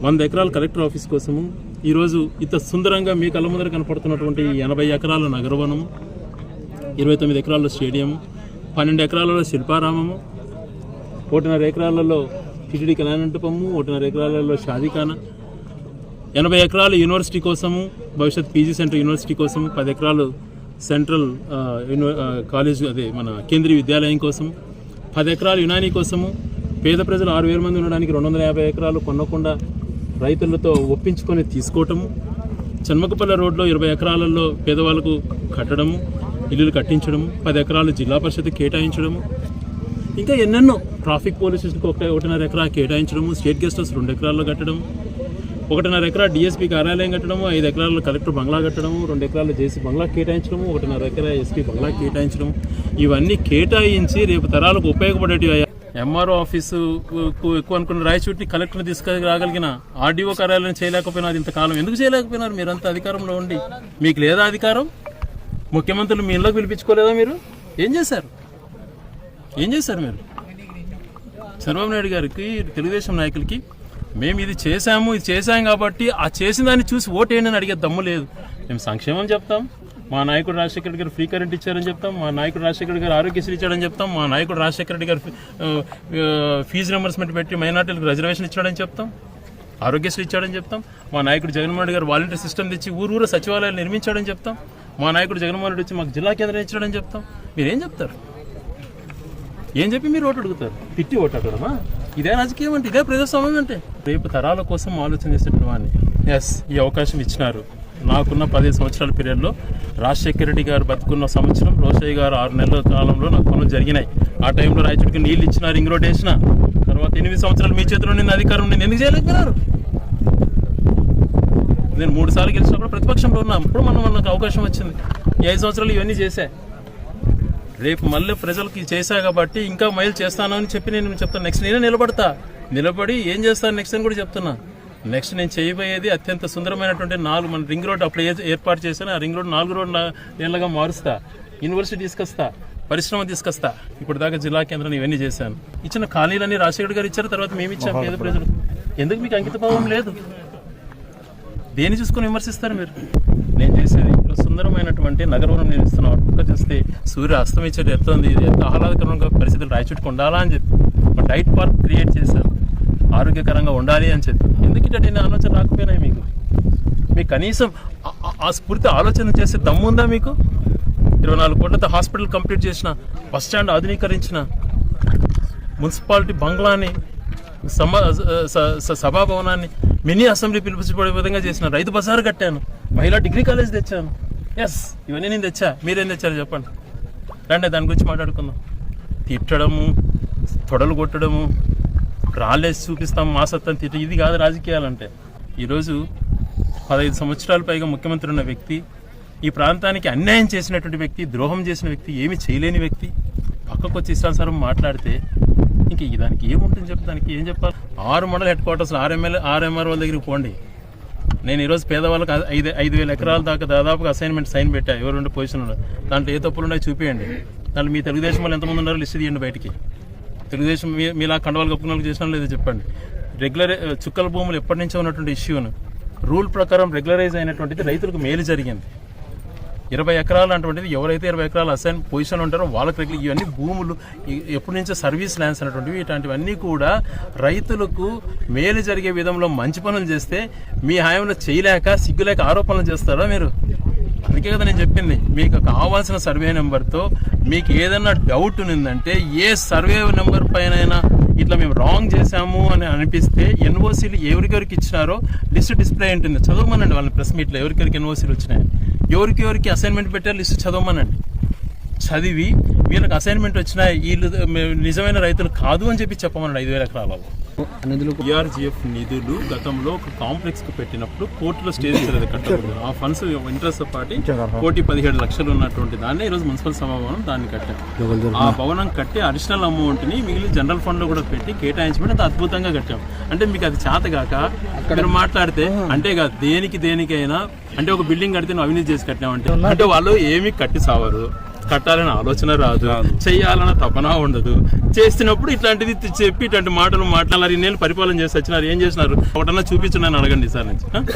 వంద ఎకరాల collector office కోసము ఈరోజు ఇంత సుందరంగా మీ కళ్ళ ముందర కనపడుతున్నటువంటి ఎనభై ఎకరాల నగరవనము ఇరవై తొమ్మిది ఎకరాల స్టేడియం పన్నెండు ఎకరాలలో శిల్పారామము ఒకటిన్నర ఎకరాలలో టిటిడి కళ్యాణమంటపము ఒకటిన్నర ఎకరాలలో షాదీఖానా ఎనభై ఎకరాలు యూనివర్సిటీ కోసము భవిష్యత్ పీజీ సెంటర్ యూనివర్సిటీ కోసము పది ఎకరాలు సెంట్రల్ కాలేజ్ అదే మన కేంద్రీయ విద్యాలయం కోసం పది ఎకరాలు యునానీ కోసము పేద ప్రజలు ఆరు వేల మంది ఉండడానికి రెండు వందల యాభై ఎకరాలు కొనకుండా రైతులతో ఒప్పించుకొని తీసుకోవటము చన్మకపల్లె రోడ్లో ఇరవై ఎకరాలలో పేదవాళ్ళకు కట్టడము ఇల్లులు కట్టించడము పది ఎకరాలు జిల్లా పరిషత్ కేటాయించడము ఇంకా ఎన్నెన్నో ట్రాఫిక్ పోలీస్ స్టేషన్కి ఒక ఒకటిన్నర ఎకరా కేటాయించడము స్టేట్ గెస్ట్ హౌస్ రెండు ఎకరాల్లో కట్టడం ఒకటిన్నర ఎకరా డిఎస్పీ కార్యాలయం కట్టడము ఐదు ఎకరాల్లో కలెక్టర్ బంగ్లా కట్టడము రెండు ఎకరాలు జేసీ బంగ్లా కేటాయించడము ఒకటిన్నర ఎకరా ఎస్పీ బంగ్లా కేటాయించడం ఇవన్నీ కేటాయించి రేపు తరాలకు ఉపయోగపడేటివి ఎంఆర్ఓ ఆఫీసు ఎక్కువ అనుకున్న రాయచూటిని కలెక్టర్ని తీసుకురాగలిగిన ఆర్డీఓ కార్యాలయం చేయలేకపోయినా అది ఇంతకాలం. ఎందుకు చేయలేకపోయినారు? మీరంతా అధికారంలో ఉండి. మీకు లేదా అధికారం? ముఖ్యమంత్రులు మీ ఇంట్లోకి పిలిపించుకోలేదా మీరు? ఏం చేశారు? ఏం చేశారు మీరు? చంద్రబాబు నాయుడు గారికి తెలుగుదేశం నాయకులకి మేము ఇది చేశాము ఇది చేశాం కాబట్టి ఆ చేసిన దాన్ని చూసి ఓటేయండి అని అడిగే దమ్ము లేదు. మేము సంక్షేమం చెప్తాం. మా నాయకుడు రాజశేఖర గారు ఫ్రీ కరెంట్ ఇచ్చారని చెప్తాం మా నాయకుడు రాజశేఖర గారు ఆరోగ్యశ్రీ ఇచ్చాడని చెప్తాం మా నాయకుడు రాజశేఖర గారు ఫీజు రింబర్స్మెంట్ పెట్టి మైనార్టీలకు రిజర్వేషన్ ఇచ్చాడని చెప్తాం ఆరోగ్యశ్రీ ఇచ్చాడని చెప్తాం మా నాయకుడు జగన్మోహన్ రెడ్డి గారు వాలంటీర్ సిస్టమ్ తెచ్చి ఊరు ఊరు సచివాలయాలు నిర్మించాడని చెప్తాం మా నాయకుడు జగన్మోహన్ రెడ్డి వచ్చి మాకు జిల్లా కేంద్రం ఇచ్చాడని చెప్తాం. మీరేం చెప్తారు? ఏం చెప్పి మీరు ఓటు అడుగుతారు? తిట్టి ఓటు అడగడమా? ఇదే రాజకీయం అంటే ఇదే ప్రజాస్వామ్యం అంటే. రేపు తరాల కోసం ఆలోచన చేసేటువంటి వాడిని. ఎస్ ఈ అవకాశం ఇచ్చినారు. నాకున్న పది సంవత్సరాల పీరియడ్లో రాజశేఖర రెడ్డి గారు బతుకున్న సంవత్సరం రోషయ్య గారు ఆరు నెలల కాలంలో నాకు పనులు జరిగినాయి. ఆ టైంలో రాయచుడికి నీళ్ళు ఇచ్చిన రింగ్ రోడ్ వేసిన. తర్వాత ఎనిమిది సంవత్సరాలు మీ చేతిలో నేను అధికారం నేను ఎందుకు చేయలేకపోయినారు నేను మూడు సార్లు గెలిచినప్పుడు ప్రతిపక్షంలో ఉన్నా. అప్పుడు మనం మనకు అవకాశం వచ్చింది. ఐదు సంవత్సరాలు ఇవన్నీ చేశా. రేపు మళ్ళీ ప్రజలకి చేశా కాబట్టి ఇంకా మైల్ చేస్తాను అని చెప్పి నేను చెప్తాను. నెక్స్ట్ నేనే నిలబడతా. నిలబడి ఏం చేస్తాను? నెక్స్ట్ అని కూడా చెప్తున్నా. నెక్స్ట్ నేను చేయబోయేది అత్యంత సుందరమైనటువంటి నాలుగు మన రింగ్ రోడ్ అప్పుడు ఏర్పాటు చేశాను ఆ రింగ్ రోడ్ నాలుగు రోడ్ నీళ్ళగా మారుస్తా. యూనివర్సిటీ తీసుకొస్తా. పరిశ్రమ తీసుకొస్తా. ఇప్పుడు దాకా జిల్లా కేంద్రాన్ని ఇవన్నీ చేశాను. ఇచ్చిన ఖాళీలన్నీ రాజశేఖర్ గారు ఇచ్చారు తర్వాత మేము ఇచ్చాం పేద ప్రజలు ఎందుకు మీకు అంకిత భావం లేదు? దేని చూసుకొని విమర్శిస్తారు మీరు? నేను చేసేది ఇప్పుడు సుందరమైనటువంటి నగరం నేను ఇస్తున్నాను ఒక్క చూస్తే సూర్య అస్తమించేది ఎట్లా ఉంది ఇది ఎంత ఆహ్లాదకరంగా పరిస్థితులు రాయచుట్టుకు ఉండాలా అని చెప్పి. ఒక డైట్ పార్క్ క్రియేట్ చేశారు ఆరోగ్యకరంగా ఉండాలి అని చెప్పి. ఎందుకంటే నేను ఆలోచన రాకపోయినాయి మీకు? మీకు కనీసం ఆ- స్ఫూర్తి ఆలోచన చేసే దమ్ముందా మీకు? ఇరవై నాలుగు కోట్లతో హాస్పిటల్ కంప్లీట్ చేసిన బస్ స్టాండ్ ఆధునీకరించిన మున్సిపాలిటీ బంగ్లాని సమ స- స- సభాభవనాన్ని మినీ అసెంబ్లీ పిలిపించబడే విధంగా చేసిన రైతు బజార్ కట్టాను మహిళా డిగ్రీ కాలేజ్ తెచ్చాను. ఎస్ ఇవన్నీ నేను తెచ్చా. మీరేం తెచ్చారు చెప్పండి. రండి దాని గురించి మాట్లాడుకుందాం. తిట్టడము తొడలు కొట్టడము రాళ్ళేసి చూపిస్తాం మా సత్తం తిట్ట ఇది కాదు రాజకీయాలంటే ఈరోజు పదహైదు సంవత్సరాల పైగా ముఖ్యమంత్రి ఉన్న వ్యక్తి ఈ ప్రాంతానికి అన్యాయం చేసినటువంటి వ్యక్తి ద్రోహం చేసిన వ్యక్తి ఏమి చేయలేని వ్యక్తి పక్కకు వచ్చి ఇష్టానుసారం మాట్లాడితే ఇంక దానికి ఏముంటుంది చెప్పి దానికి ఏం చెప్పాలి? ఆరు మండల హెడ్ క్వార్టర్స్ ఆర్ఎంఎల్ ఆర్ఎంఆర్ వాళ్ళ దగ్గరికి పోండి. నేను ఈరోజు పేదవాళ్ళకి ఐదు ఐదు వేల ఎకరాల దాకా దాదాపుగా అసైన్మెంట్ సైన్ పెట్టా ఎవరు పొజిషన్ ఉన్నారు దాంట్లో ఏ తప్పులు ఉన్నాయో చూపించండి దాంట్లో మీ తెలుగుదేశం వాళ్ళు ఎంతమంది ఉన్నారో లిస్ట్ తీయండి బయటికి. తెలుగుదేశం మీ మీలా కండవాలు కప్పుకున్న చేసినా లేదో చెప్పండి. రెగ్యులర్ చుక్కల భూములు ఎప్పటి నుంచో ఉన్నటువంటి ఇష్యూను రూల్ ప్రకారం రెగ్యులరైజ్ అయినటువంటిది రైతులకు మేలు జరిగింది. ఇరవై ఎకరాలు అటువంటిది ఎవరైతే ఇరవై ఎకరాలు అసైన్ పొజిషన్ ఉంటారో వాళ్ళకి రెగ్యులర్ ఇవన్నీ భూములు ఎప్పటి నుంచో సర్వీస్ ల్యాండ్స్ అనేటువంటివి ఇట్లాంటివన్నీ కూడా రైతులకు మేలు జరిగే విధంలో మంచి పనులు చేస్తే మీ హాయంలో చేయలేక సిగ్గులేక ఆరోపణలు చేస్తారా మీరు? అందుకే కదా నేను చెప్పింది మీకు కావాల్సిన సర్వే నెంబర్తో మీకు ఏదైనా డౌట్ ఉందంటే ఏ సర్వే నెంబర్ పైన ఇట్లా మేము రాంగ్ చేశాము అని అనిపిస్తే ఎన్ఓసీలు ఎవరికెవరికి ఇచ్చినారో లిస్ట్ డిస్ప్లే ఉంటుంది. చదవమనండి వాళ్ళని ప్రెస్ మీట్లో ఎవరికెవరికి ఎన్ఓసీలు వచ్చినాయని. ఎవరికి ఎవరికి అసైన్మెంట్ పెట్టారు లిస్ట్ చదవమనండి. చదివి వీళ్ళకి అసైన్మెంట్ వచ్చినా వీళ్ళు నిజమైన రైతులు కాదు అని చెప్పి చెప్పమన్నాడు ఐదు వేల ఎకరాలలో నిధులు ఈఆర్జిఎఫ్ నిధులు గతంలో ఒక కాంప్లెక్స్కు పెట్టినప్పుడు కోర్టులో స్టే చేసేది కట్టకూడదు. ఆ ఫండ్స్ ఇంట్రెస్ట్ పాటి కోటి పదిహేడు లక్షలు ఉన్నటువంటి దాన్ని ఈరోజు మున్సిపల్ సభాభవనం దాన్ని కట్టాం. ఆ భవనం కట్టి అడిషనల్ అమౌంట్ని మిగిలిన జనరల్ ఫండ్లో కూడా పెట్టి కేటాయించమని అది అద్భుతంగా కట్టాం. అంటే మీకు అది చేతగాక మీరు మాట్లాడితే అంటే కాదు దేనికి దేనికైనా అంటే ఒక బిల్డింగ్ కడితే నువ్వు అవినీతి చేసి కట్టినావంటే. అంటే వాళ్ళు ఏమి కట్టి సావరు. కట్టాలనే ఆలోచన రాదు. చెయ్యాలన్న తపన ఉండదు. చేస్తున్నప్పుడు ఇట్లాంటిది చెప్పి ఇట్లాంటి మాటలు మాట్లాడాలి నేను పరిపాలన చేసి వచ్చినారు. ఏం చేసినారు? ఒకటన్నా చూపించండి అని అడగండి సార్ నుంచి?